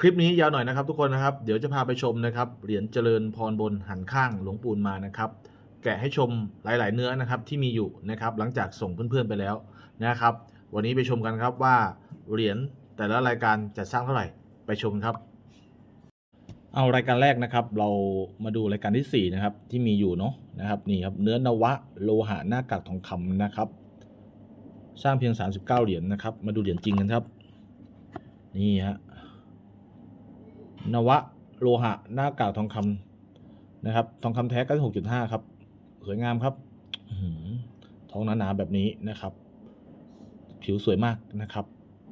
คลิปนี้ยาวหน่อยนะครับทุกคนนะครับ เดี๋ยวจะพาไปชมนะครับเหรียญเจริญพรบนหันข้างหลวงปู่มานะครับ แกะให้ชมหลาย ๆ เนื้อนะครับที่มีอยู่นะครับ หลังจากส่งเพื่อน ๆ ไปแล้วนะครับ วันนี้ไปชมกันครับว่าเหรียญแต่ละรายการจะสร้างเท่าไหร่ไปชมครับ เอารายการแรกนะครับ เรามาดูรายการที่4นะครับที่มีอยู่เนาะนะครับนี่ครับเนื้อนวะโลหะหน้ากากทองคำนะครับ สร้างเพียง 39 เหรียญนะครับ มาดูเหรียญจริงกันครับ นี่ฮะ นวะโลหะหน้ากากทองคำนะครับ ทองคำแท้ก็หกจุดห้าครับ สวยงามครับอื้อหือทองหนาๆแบบนี้นะครับ ผิวสวยมากนะครับ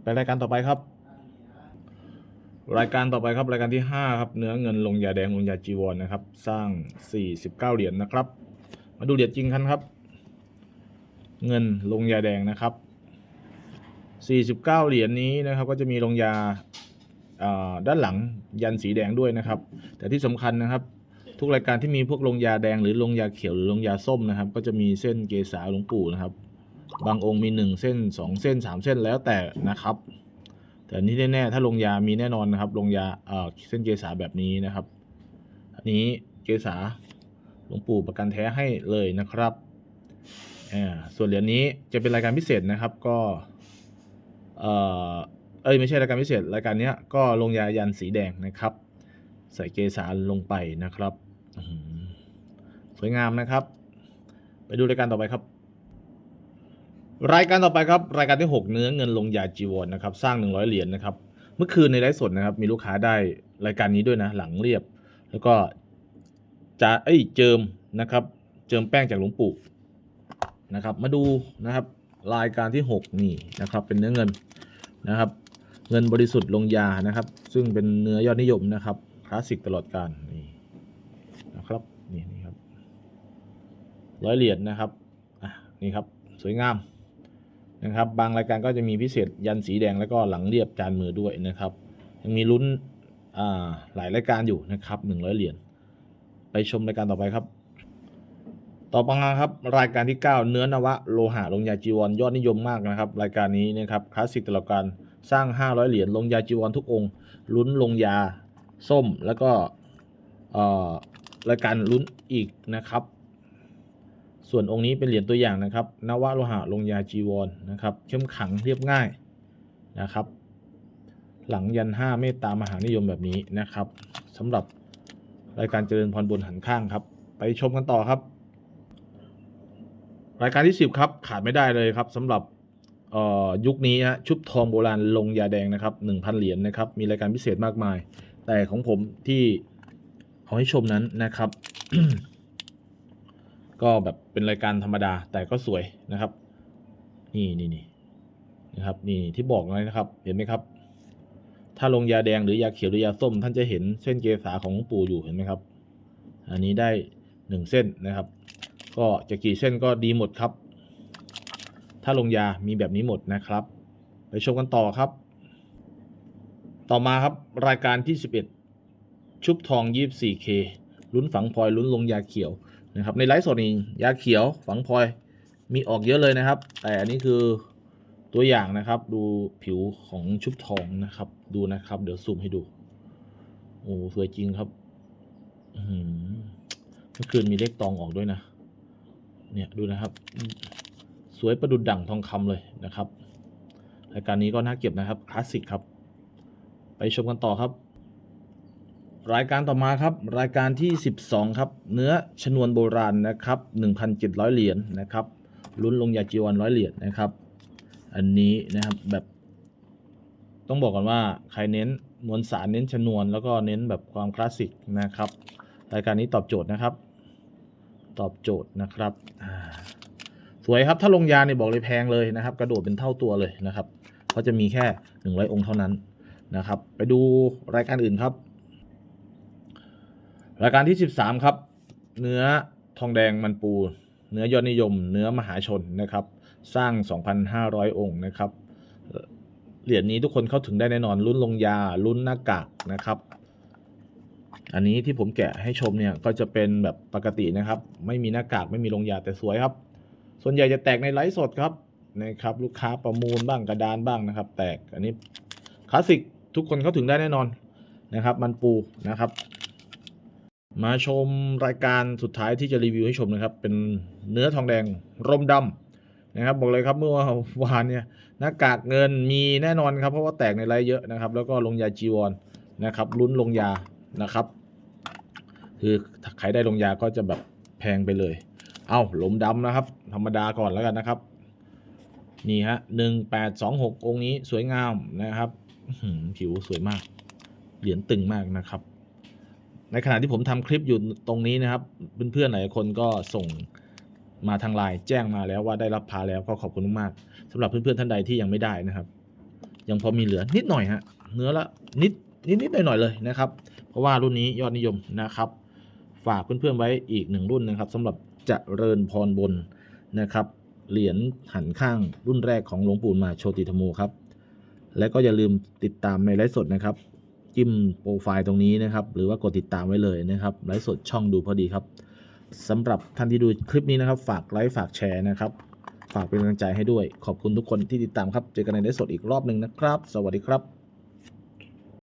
ไปรายการต่อไปครับ รายการต่อไปครับรายการที่5ครับ เนื้อเงินลงยาแดงลงยาจีวรนะครับ สร้าง49เหรียญนะครับ มาดูเหรียญจริงกันครับ เงินลงยาแดงนะครับ49เหรียญนี้นะครับ ก็จะมีลงยา ด้านหลังยันสีแดงด้วยนะครับ แต่ที่สำคัญนะครับ ทุกรายการที่มีพวกลงยาแดงหรือลงยาเขียวหรือลงยาส้มนะครับ ก็จะมีเส้นเกษาหลวงปู่นะครับ บางองค์มีหนึ่งเส้นสองเส้นสามเส้นแล้วแต่นะครับ แต่นี่แน่ๆถ้าลงยามีแน่นอนนะครับ ลงยาเเส้นเกษาแบบนี้นะครับ อันนี้เกษาหลวงปู่ประกันแท้ให้เลยนะครับส่วนเหรียญนี้จะเป็นรายการพิเศษนะครับก็ เอ้ยไม่ใช่รายการพิเศษรายการนี้ก็ลงยายันสีแดงนะครับ ใส่เกสาลงไปนะครับสวยงามนะครับ ไปดูรายการต่อไปครับ รายการต่อไปครับ รายการที่ 6 เนื้อเงินลงยาจีวรนนะครับ สร้าง 100 เหรียญนะครับ เมื่อคืนในไลฟ์สดนะครับ มีลูกค้าได้รายการนี้ด้วยนะ หลังเรียบ แล้วก็จะเอ้ยเจิมนะครับ เจิมแป้งจากหลวงปู่นะครับ มาดูนะครับ รายการที่ 6 นี่นะครับ เป็นเนื้อเงินนะครับ เงินบริสุทธิ์ลงยานะครับ ซึ่งเป็นเนื้อยอดนิยมนะครับคลาสสิกตลอดการนี่นะครับนี่นี่ครับร้อยเหรียญนะครับอะนี่ครับสวยงามนะครับ บางรายการก็จะมีพิเศษยันสีแดงแล้วก็หลังเรียบจานมือด้วยนะครับ ยังมีลุ้นอ่าหลายรายการอยู่นะครับหนึ่งร้อยเหรียญไปชมรายการต่อไปครับ ต่อมาครับรายการที่ 9 เนื้อนวะโลหะลงยาจีวรยอดนิยมมากนะครับ รายการนี้นะครับคลาสสิกตลอดการ สร้าง 500 เหรียญลงยาจีวรทุกองค์ลุ้นลงยาส้มแล้วก็เอ่อรายการลุ้นอีกนะครับ ส่วนองค์นี้เป็นเหรียญตัวอย่างนะครับนวะโลหะลงยาจีวรนะครับ เข้มขังเรียบง่ายนะครับ หลังยัน5เมตตามหานิยมแบบนี้นะครับสำหรับรายการเจริญพรบนหันข้างครับ ไปชมกันต่อครับ รายการที่ 10 ครับ ขาดไม่ได้เลยครับสำหรับ ยุคนี้ฮะชุบทองโบราณลงยาแดงนะครับ1,000 เหรียญนะครับ มีรายการพิเศษมากมาย แต่ของผมที่เอาให้ชมนั้นนะครับ ก็แบบเป็นรายการธรรมดาแต่ก็สวยนะครับ นี่นี่นี่นะครับ นี่ที่บอกเลยนะครับ เห็นไหมครับ ถ้าลงยาแดงหรือยาเขียวหรือยาส้ม ท่านจะเห็นเส้นเกษาของปู่อยู่เห็นไหมครับ อันนี้ได้หนึ่งเส้นนะครับ ก็จะกี่เส้นก็ดีหมดครับ ถ้าลงยามีแบบนี้หมดนะครับ ไปชมกันต่อครับ ต่อมาครับรายการที่ 11 ชุบทอง 24K ลุ้นฝังพลอยลุ้นลงยาเขียวนะครับในไลฟ์สดเองยาเขียวฝังพลอยมีออกเยอะเลยนะครับ แต่อันนี้คือตัวอย่างนะครับ ดูผิวของชุบทองนะครับ ดูนะครับ เดี๋ยวซูมให้ดูโอ้สวยจริงครับอื้อหือเมื่อคืนมีเลขตองออกด้วยนะ เนี่ยดูนะครับ สวยประดุดดั่งทองคำเลยนะครับรายการนี้ก็น่าเก็บนะครับคลาสสิกครับ ไปชมกันต่อครับ รายการต่อมาครับ รายการที่ 12 ครับ เนื้อชนวนโบราณนะครับ1,700 เหรียญนะครับลุ้นลงยาจีวรร้อยเหรียญนะครับ อันนี้นะครับแบบ ต้องบอกก่อนว่าใครเน้นมวลสารเน้นชนวน แล้วก็เน้นแบบความคลาสสิกนะครับ รายการนี้ตอบโจทย์นะครับ ตอบโจทย์นะครับ สวยครับถ้าลงยาเนี่ยบอกเลยแพงเลยนะครับ กระโดดเป็นเท่าตัวเลยนะครับเพราจะมีแค่ 100 องค์เท่านั้นนะครับ ไปดูรายการอื่นครับ รายการที่ 13 ครับ เนื้อทองแดงมันปู เนื้อยอดนิยม เนื้อมหาชนนะครับ สร้าง 2,500 องค์นะครับเหรียญนี้ทุกคนเข้าถึงได้แน่นอนรุ่นลงยารุ่นหน้ากากนะครับ อันนี้ที่ผมแกะให้ชมเนี่ยก็จะเป็นแบบปกตินะครับ ไม่มีหน้ากากไม่มีลงยาแต่สวยครับ ส่วนใหญ่จะแตกในไลฟ์สดครับนะครับลูกค้าประมูลบ้างกระดานบ้างนะครับ แตกอันนี้คลาสสิกทุกคนเข้าถึงได้แน่นอนนะครับ มันปูนะครับ มาชมรายการสุดท้ายที่จะรีวิวให้ชมนะครับ เป็นเนื้อทองแดงร่มดำนะครับ บอกเลยครับเมื่อวานเนี่ยหน้ากากเงินมีแน่นอนครับ เพราะว่าแตกในไลฟ์เยอะนะครับ แล้วก็ลงยาจีวรนนะครับลุ้นลงยานะครับ คือใครได้ลงยาก็จะแบบแพงไปเลย เอาหลมดำนะครับ ธรรมดาก่อนแล้วกันนะครับ นี่ฮะหนึ่งแปดสองหกองนี้สวยงามนะครับผิวสวยมาก เหรียญตึงมากนะครับ ในขณะที่ผมทำคลิปอยู่ตรงนี้นะครับ เพื่อนๆหลายคนก็ส่งมาทางไลน์แจ้งมาแล้วว่าได้รับพาแล้วก็ขอบคุณมากสำหรับเพื่อนๆท่านใดที่ยังไม่ได้นะครับ ยังพอมีเหลือนิดหน่อยฮะเนื้อละนิดนิดนิดหน่อยหน่อยๆเลยนะครับ เพราะว่ารุ่นนี้ยอดนิยมนะครับ ฝากเพื่อนๆไว้อีกหนึ่งรุ่นนะครับสำหรับ จริญพรบนนะครับ เหรียญหันข้างรุ่นแรกของหลวงปู่มาโชติธมโมครับ และก็อย่าลืมติดตามในไลฟ์สดนะครับ จิ้มโปรไฟล์ตรงนี้นะครับ หรือว่ากดติดตามไว้เลยนะครับไลฟ์สดช่องดูพอดีครับสำหรับท่านที่ดูคลิปนี้นะครับ ฝากไลค์ฝากแชร์นะครับ ฝากเป็นกำลังใจให้ด้วย ขอบคุณทุกคนที่ติดตามครับ เจอกันในไลฟ์สดอีกรอบหนึ่งนะครับ สวัสดีครับ